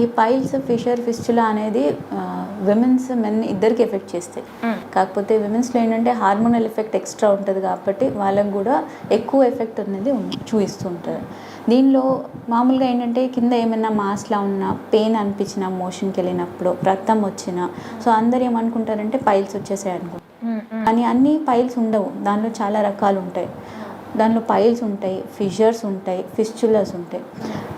ఈ piles fissure fistula అనేది women's men ఇద్దరికి ఎఫెక్ట్ చేస్తాయి. కాకపోతే విమెన్స్లో ఏంటంటే హార్మోనల్ ఎఫెక్ట్ ఎక్స్ట్రా ఉంటుంది కాబట్టి వాళ్ళకు కూడా ఎక్కువ ఎఫెక్ట్ అనేది చూపిస్తూ ఉంటుంది దీనిలో మామూలుగా ఏంటంటే కింద ఏమైనా మాస్లా ఉన్నా పెయిన్ అనిపించిన మోషన్కి వెళ్ళినప్పుడు రక్తం వచ్చినా సో అందరు ఏమనుకుంటారంటే పైల్స్ వచ్చేసాయి అనుకుంటారు కానీ అన్ని పైల్స్ ఉండవు. దానిలో చాలా రకాలు ఉంటాయి. దానిలో పైల్స్ ఉంటాయి ఫిషర్స్ ఉంటాయి ఫిస్చులస్ ఉంటాయి.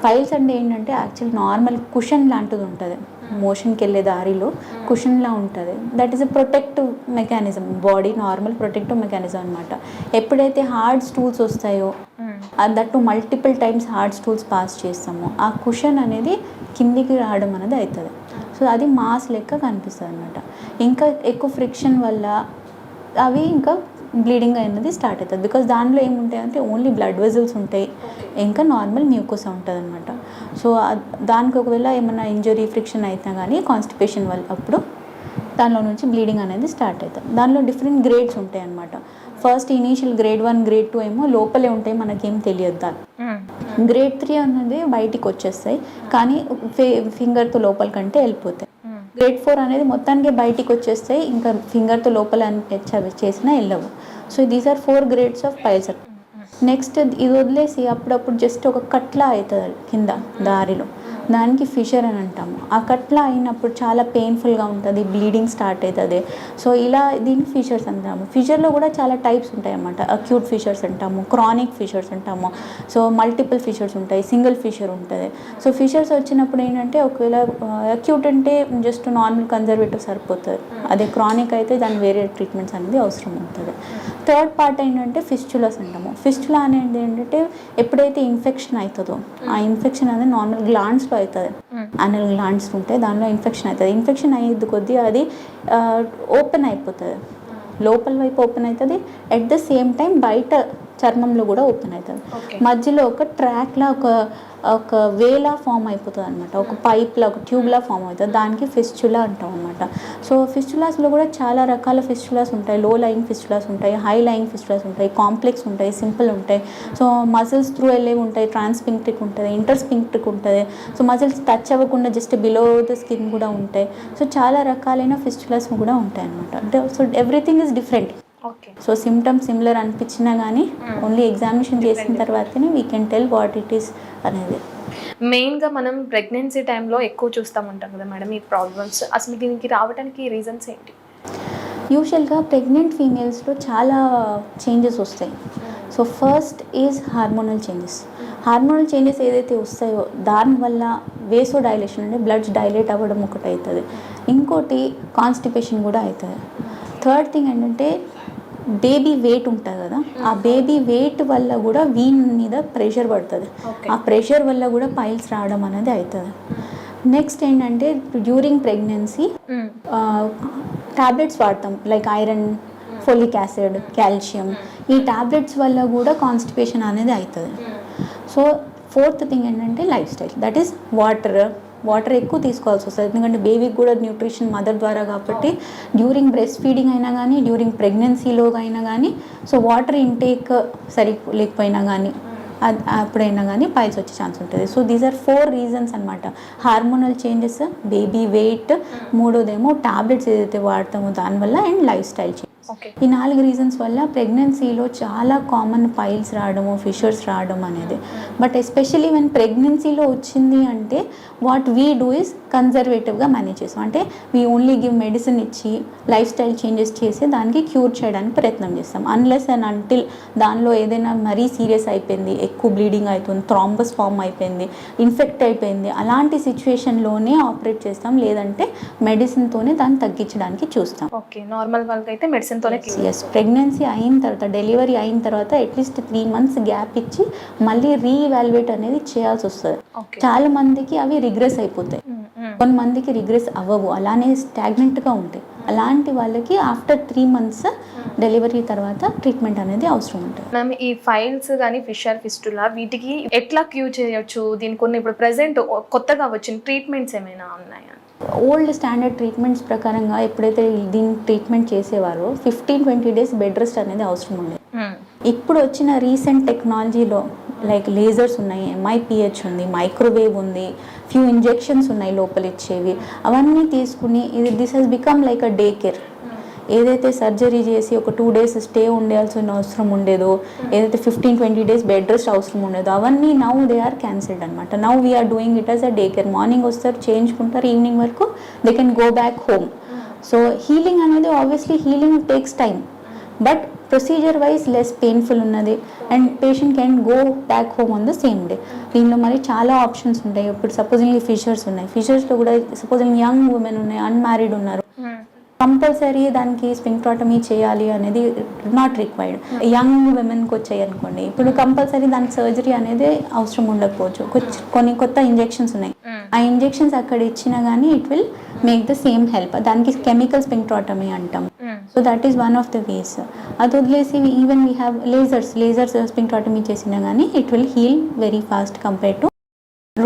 పైల్స్ అంటే ఏంటంటే యాక్చువల్ నార్మల్ కుషన్ లాంటిది ఉంటుంది. మోషన్కి వెళ్ళే దారిలో కుషన్లా ఉంటుంది. That is a protective mechanism body normal protective mechanism అనమాట ఎప్పుడైతే హార్డ్ స్టూల్స్ వస్తాయో that multiple times hard stools pass చేస్తామో ఆ కుషన్ అనేది కిందికి రావడం అనేది అవుతుంది సో అది మాస్ లెక్క కనిపిస్తుంది అనమాట ఇంకా ఎక్కువ ఫ్రిక్షన్ వల్ల అవి ఇంకా బ్లీడింగ్ అనేది స్టార్ట్ అవుతుంది. బికాస్ దాంట్లో ఏముంటాయి అంటే ఓన్లీ బ్లడ్ వెజల్స్ ఉంటాయి. ఇంకా నార్మల్ మ్యూకోసా ఉంటుంది అనమాట సో దానికి ఒకవేళ ఏమైనా ఇంజరీ ఫ్రిక్షన్ అయినా కానీ కాన్స్టిపేషన్ వల్ల అప్పుడు దానిలో నుంచి బ్లీడింగ్ అనేది స్టార్ట్ అవుతుంది. దానిలో డిఫరెంట్ గ్రేడ్స్ ఉంటాయి అనమాట first initial grade one grade two ఏమో లోపలే ఉంటాయి మనకేం తెలియదు దాని. గ్రేడ్ త్రీ అన్నది బయటికి వచ్చేస్తాయి. కానీ ఫింగర్తో లోపల కంటే వెళ్ళిపోతాయి. గ్రేడ్ ఫోర్ అనేది మొత్తానికి బయటికి వచ్చేస్తాయి ఇంకా ఫింగర్తో లోపల చేసినా వెళ్ళవు. So these are four grades of piles next ఇది వదిలేసి అప్పుడప్పుడు జస్ట్ ఒక కట్లా అవుతుంది కింద దారిలో. దానికి ఫిషర్ అని అంటాము. ఆ కట్లా అయినప్పుడు చాలా పెయిన్ఫుల్గా ఉంటుంది బ్లీడింగ్ స్టార్ట్ అవుతుంది. సో ఇలా దీన్ని ఫిషర్స్ అంటాము. ఫిషర్లో కూడా చాలా టైప్స్ ఉంటాయి అన్నమాట అక్యూట్ ఫిషర్స్ అంటాము క్రానిక్ ఫిషర్స్ అంటాము. సో మల్టిపుల్ ఫిషర్స్ ఉంటాయి సింగిల్ ఫిషర్ ఉంటుంది. సో ఫిషర్స్ వచ్చినప్పుడు ఏంటంటే ఒకవేళ అక్యూట్ అంటే జస్ట్ నార్మల్ కన్జర్వేటివ్ సరిపోతుంది. అదే క్రానిక్ అయితే దాని వేరే ట్రీట్మెంట్స్ అనేది అవసరం ఉంటుంది. థర్డ్ పార్ట్ ఏంటంటే ఫిస్చులస్ అంటాము. ఫిస్చులా అనేది ఏంటంటే ఎప్పుడైతే ఇన్ఫెక్షన్ అవుతుందో ఆ ఇన్ఫెక్షన్ అనేది నార్మల్ గ్లాండ్స్లో అవుతుంది అనల్ గ్లాండ్స్ ఉంటాయి దానిలో ఇన్ఫెక్షన్ అవుతుంది. ఇన్ఫెక్షన్ అయ్యేది కొద్దీ అది ఓపెన్ అయిపోతుంది. లోపల వైపు ఓపెన్ అవుతుంది. అట్ ద సేమ్ టైం బయట చర్మంలో కూడా ఓపెన్ అవుతుంది. మధ్యలో ఒక ట్రాక్లా ఒక ఒక వేలా ఫామ్ అయిపోతుంది అనమాట ఒక పైప్లా ఒక ట్యూబ్లా ఫామ్ అవుతుంది. దానికి ఫిస్చులా అంటాం అనమాట సో ఫిస్చులాస్లో కూడా చాలా రకాల ఫిస్చులాస్ ఉంటాయి. లో లయింగ్ ఫిస్చులాస్ ఉంటాయి హై లయింగ్ ఫిస్చులాస్ ఉంటాయి కాంప్లెక్స్ ఉంటాయి సింపుల్ ఉంటాయి. సో మజిల్స్ త్రూ వెళ్ళేవి ఉంటాయి. ట్రాన్స్పింక్ట్రిక్ ఉంటుంది ఇంటర్స్పింక్ట్రిక్ ఉంటుంది. సో మజిల్స్ టచ్ అవ్వకుండా జస్ట్ బిలో ద స్కిన్ కూడా ఉంటాయి. సో చాలా రకాలైన ఫిస్చులాస్ కూడా ఉంటాయి అనమాట so everything is different so symptoms similar అనిపించినా కానీ ఓన్లీ ఎగ్జామినేషన్ చేసిన తర్వాతనే we can tell what it is అనేది. మెయిన్గా మనం ప్రెగ్నెన్సీ టైంలో ఎక్కువ చూస్తూ ఉంటాం కదా మేడం ఈ ప్రాబ్లమ్స్ అసలు దీనికి రావడానికి రీజన్స్ ఏంటి? యూజువల్గా ప్రెగ్నెంట్ ఫీమేల్స్లో చాలా చేంజెస్ వస్తాయి. So first is hormonal changes hormonal changes ఏదైతే వస్తాయో దానివల్ల వేసో డైలేషన్ అంటే బ్లడ్స్ డైలేట్ అవ్వడం ఒకటి అవుతుంది ఇంకోటి కాన్స్టిపేషన్ కూడా అవుతుంది థర్డ్ థింగ్ ఏంటంటే బేబీ వెయిట్ ఉంటుంది కదా ఆ బేబీ వెయిట్ వల్ల కూడా వీన్ మీద ప్రెషర్ పడుతుంది. ఆ ప్రెషర్ వల్ల కూడా పైల్స్ రావడం అనేది అవుతుంది నెక్స్ట్ ఏంటంటే డ్యూరింగ్ ప్రెగ్నెన్సీ టాబ్లెట్స్ వాడతాం like iron folic acid calcium ఈ టాబ్లెట్స్ వల్ల కూడా కాన్స్టిపేషన్ అనేది అవుతుంది సో ఫోర్త్ థింగ్ ఏంటంటే lifestyle that is water water ఎక్కువ తీసుకోవాల్సి వస్తుంది. ఎందుకంటే బేబీకి కూడా న్యూట్రిషన్ మదర్ ద్వారా కాబట్టి డ్యూరింగ్ బ్రెస్ట్ ఫీడింగ్ అయినా కానీ డ్యూరింగ్ ప్రెగ్నెన్సీలో అయినా కానీ సో వాటర్ ఇంటేక్ సరి లేకపోయినా కానీ అప్పుడైనా కానీ పైల్స్ వచ్చే ఛాన్స్ ఉంటుంది. So these are four reasons అనమాట హార్మోనల్ చేంజెస్ బేబీ వెయిట్ మూడోదేమో టాబ్లెట్స్ ఏదైతే వాడతామో దానివల్ల అండ్ లైఫ్ స్టైల్ చేంజ్ ఈ నాలుగు రీజన్స్ వల్ల ప్రెగ్నెన్సీలో చాలా కామన్ పైల్స్ రావడము ఫిషర్స్ రావడం అనేది. బట్ ఎస్పెషలీ వెన్ ప్రెగ్నెన్సీలో వచ్చింది అంటే వాట్ వీ డూ ఇస్ కన్జర్వేటివ్గా మేనేజ్ చేస్తాం. అంటే వీ ఓన్లీ గివ్ మెడిసిన్ ఇచ్చి లైఫ్ స్టైల్ చేంజెస్ చేసి దానికి క్యూర్ చేయడానికి ప్రయత్నం చేస్తాం. అన్లెస్ అండ్ అంటిల్ దానిలో ఏదైనా మరీ సీరియస్ అయిపోయింది ఎక్కువ బ్లీడింగ్ అవుతుంది థ్రాంబస్ ఫామ్ అయిపోయింది ఇన్ఫెక్ట్ అయిపోయింది అలాంటి సిచ్యువేషన్లోనే ఆపరేట్ చేస్తాం. లేదంటే మెడిసిన్తోనే దాన్ని తగ్గించడానికి చూస్తాం. ఓకే నార్మల్ వాళ్ళకైతే మెడిసిన్తోనే ఎస్ ప్రెగ్నెన్సీ అయిన తర్వాత డెలివరీ అయిన తర్వాత అట్లీస్ట్ త్రీ మంత్స్ గ్యాప్ ఇచ్చి మళ్ళీ రీఇవాల్యుయేట్ అనేది చేయాల్సి వస్తుంది. చాలా మందికి అవి రిగ్రెస్ అయిపోతాయి. కొంతమందికి రిగ్రెస్ అవ్వవు. అలానే స్టాగ్నెంట్గా ఉంటాయి. అలాంటి వాళ్ళకి ఆఫ్టర్ త్రీ మంత్స్ డెలివరీ తర్వాత ట్రీట్మెంట్ అనేది అవసరం ఉంటుంది. మ్యామ్ ఈ ఫైల్స్ కానీ ఫిషర్ ఫిస్టులా వీటికి ఎట్లా క్యూర్ చేయొచ్చు? దీనికి కొన్ని ఇప్పుడు ప్రెసెంట్ కొత్తగా వచ్చిన ట్రీట్మెంట్స్ ఏమైనా ఉన్నాయా? ఓల్డ్ స్టాండర్డ్ ట్రీట్మెంట్స్ ప్రకారంగా ఎప్పుడైతే దీన్ని treatment చేసేవారో fifteen twenty days bed rest అనేది అవసరం ఉండేది. ఇప్పుడు వచ్చిన రీసెంట్ టెక్నాలజీలో లైక్ లేజర్స్ ఉన్నాయి ఎంఐపిహెచ్ ఉంది మైక్రోవేవ్ ఉంది ఫ్యూ ఇంజెక్షన్స్ ఉన్నాయి లోపల ఇచ్చేవి అవన్నీ తీసుకుని ఇది this has become like a day care ఏదైతే సర్జరీ చేసి ఒక టూ డేస్ స్టే ఉండాల్సిన అవసరం ఉండేదో ఏదైతే fifteen twenty days bed rest అవసరం ఉండేదో అవన్నీ నౌ దే ఆర్ క్యాన్సిల్డ్ అనమాట now we are doing it as a day care morning వస్తారు చేయించుకుంటారు ఈవినింగ్ వరకు they can go back home so healing అనేది obviously healing takes time but procedure wise less painful ఉన్నది. And patient can go back home on the same day దీనిలో మరి చాలా options ఉంటాయి. ఇప్పుడు సపోజింగ్ ఫిషర్స్ ఉన్నాయి. ఫిషర్స్లో కూడా సపోజింగ్ యంగ్ ఉమెన్ ఉన్నాయి అన్మ్యారీడ్ ఉన్నారు. కంపల్సరీ దానికి స్పింక్ట్రాటమీ చేయాలి అనేది నాట్ రిక్వైర్డ్ యంగ్ విమెన్కి వచ్చాయి అనుకోండి ఇప్పుడు కంపల్సరీ దానికి సర్జరీ అనేది అవసరం ఉండకపోవచ్చు. కొన్ని కొత్త ఇంజెక్షన్స్ ఉన్నాయి. ఆ ఇంజెక్షన్స్ అక్కడ ఇచ్చినా కానీ it will make the same help దానికి కెమికల్ స్పింక్ట్రాటమీ అంటాం. So that is one of the ways అది వదిలేసి even we have lasers lasers sphincterotomy చేసినా కానీ it will heal very fast compare to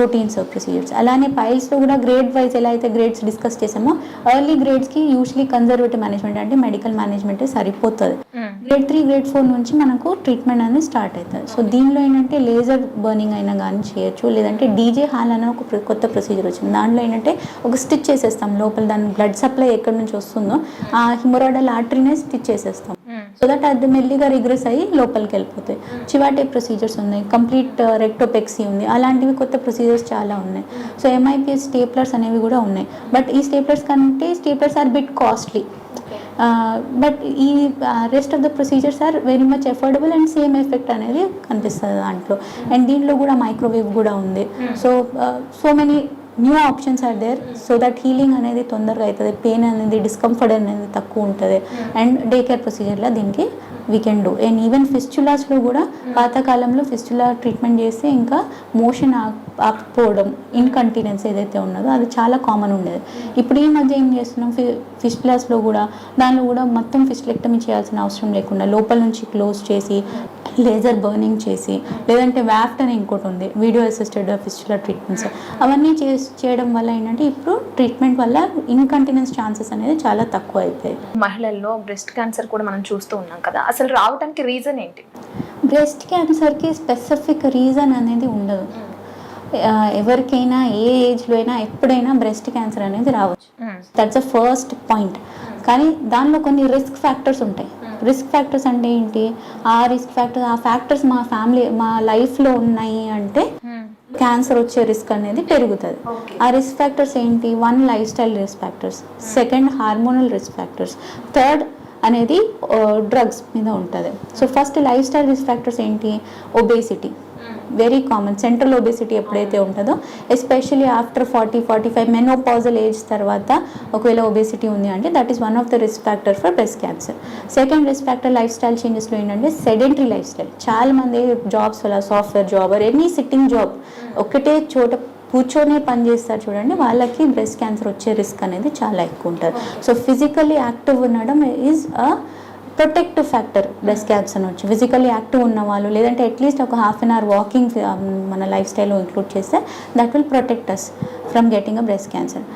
routines procedures అలానే పైల్స్లో కూడా గ్రేడ్ వైజ్ ఎలా అయితే గ్రేడ్స్ డిస్కస్ చేసామో ఎర్లీ గ్రేడ్స్కి యూజువలీ కన్జర్వేటివ్ మేనేజ్మెంట్ అంటే మెడికల్ మేనేజ్మెంట్ సరిపోతుంది. గ్రేడ్ త్రీ గ్రేడ్ ఫోర్ నుంచి మనకు ట్రీట్మెంట్ అనేది స్టార్ట్ అవుతుంది సో దీనిలో ఏంటంటే లేజర్ బర్నింగ్ అయినా కానీ చేయొచ్చు లేదంటే డీజే హాల్ అనే ఒక కొత్త ప్రొసీజర్ వచ్చింది. దాంట్లో ఏంటంటే ఒక స్టిచ్ చేసేస్తాం. లోపల దాని బ్లడ్ సప్లై ఎక్కడి నుంచి వస్తుందో ఆ హిమోరాయిడల్ ఆర్టరీనే స్టిచ్ చేసేస్తాం. సో దట్ అది మెల్లిగా రిగ్రెస్ అయ్యి లోపలికి వెళ్ళిపోతాయి. చివాటే ప్రొసీజర్స్ ఉన్నాయి. కంప్లీట్ రెక్టోపెక్సీ ఉంది. అలాంటివి కొత్త ప్రొసీజర్స్ చాలా ఉన్నాయి. సో ఎంఐపిఎస్ స్టేప్లర్స్ అనేవి కూడా ఉన్నాయి. బట్ ఈ స్టేప్లర్స్ కంటే staplers are bit costly but ఈ rest of the procedures are very much affordable and same effect అనేది కనిపిస్తుంది దాంట్లో. అండ్ దీంట్లో కూడా మైక్రోవేవ్ కూడా ఉంది. So so many new options are there so that healing అనేది తొందరగా అవుతుంది. పెయిన్ అనేది డిస్కంఫర్ట్ అనేది తక్కువ ఉంటుంది. అండ్ డే కేర్ ప్రొసీజర్లో దీనికి we can do and even ఫిస్చులాస్లో కూడా పాతకాలంలో ఫిస్చులా ట్రీట్మెంట్ చేస్తే ఇంకా మోషన్ ఆకపోవడం ఇన్కంటినెన్స్ ఏదైతే ఉన్నదో అది చాలా కామన్ ఉండేది. ఇప్పుడు ఈ మధ్య ఏం చేస్తున్నాం? ఫి ఫిస్టులాస్లో కూడా దానిలో కూడా మొత్తం ఫిస్టులెక్టమీ చేయాల్సిన అవసరం లేకుండా లోపల నుంచి క్లోజ్ చేసి లేజర్ బర్నింగ్ చేసి లేదంటే వ్యాఫ్ట్ అని ఇంకోటి ఉంది వీడియో అసిస్టెడ్ ఫిస్టులా ట్రీట్మెంట్స్ అవన్నీ చే చేయడం వల్ల ఏంటంటే ఇప్పుడు ట్రీట్మెంట్ వల్ల ఇన్కంటినెన్స్ ఛాన్సెస్ అనేది చాలా తక్కువ అయిపోయాయి. మహిళల్లో బ్రెస్ట్ క్యాన్సర్ కూడా మనం చూస్తూ ఉన్నాం కదా అసలు రావడానికి రీజన్ ఏంటి? బ్రెస్ట్ క్యాన్సర్కి స్పెసిఫిక్ రీజన్ అనేది ఉండదు. ఎవరికైనా ఏ ఏజ్లో అయినా ఎప్పుడైనా బ్రెస్ట్ క్యాన్సర్ అనేది రావచ్చు. దట్స్ అ ఫస్ట్ పాయింట్ కానీ దానిలో కొన్ని రిస్క్ ఫ్యాక్టర్స్ ఉంటాయి. రిస్క్ ఫ్యాక్టర్స్ అంటే ఏంటి? ఆ రిస్క్ ఫ్యాక్టర్స్ ఆ ఫ్యాక్టర్స్ మా ఫ్యామిలీ మా లైఫ్లో ఉన్నాయి అంటే క్యాన్సర్ వచ్చే రిస్క్ అనేది పెరుగుతుంది. ఆ రిస్క్ ఫ్యాక్టర్స్ ఏంటి? One lifestyle risk factors. Second hormonal risk factors. Third అనేది డ్రగ్స్ మీద ఉంటుంది. So first lifestyle risk factors ఏంటి? Obesity. Very common central obesity ఎప్పుడైతే ఉంటుందో especially after forty forty five menopausal age తర్వాత ఒకవేళ ఒబేసిటీ ఉంది అంటే that is one of the risk factor for breast cancer second risk factor lifestyle చేంజెస్లో ఏంటంటే sedentary lifestyle చాలా మంది జాబ్స్ వల్ల software job or any sitting job ఒకటే చోట కూర్చొనే పని చేస్తారు చూడండి వాళ్ళకి బ్రెస్ట్ క్యాన్సర్ వచ్చే రిస్క్ అనేది చాలా ఎక్కువ ఉంటుంది. సో ఫిజికల్లీ యాక్టివ్ ఉండడం is a protective factor breast cancer నుంచి. ఫిజికల్లీ యాక్టివ్ ఉన్న వాళ్ళు లేదంటే అట్లీస్ట్ ఒక హాఫ్ అన్ అవర్ వాకింగ్ మన లైఫ్ స్టైల్లో ఇంక్లూడ్ చేస్తే that will protect us from getting a breast cancer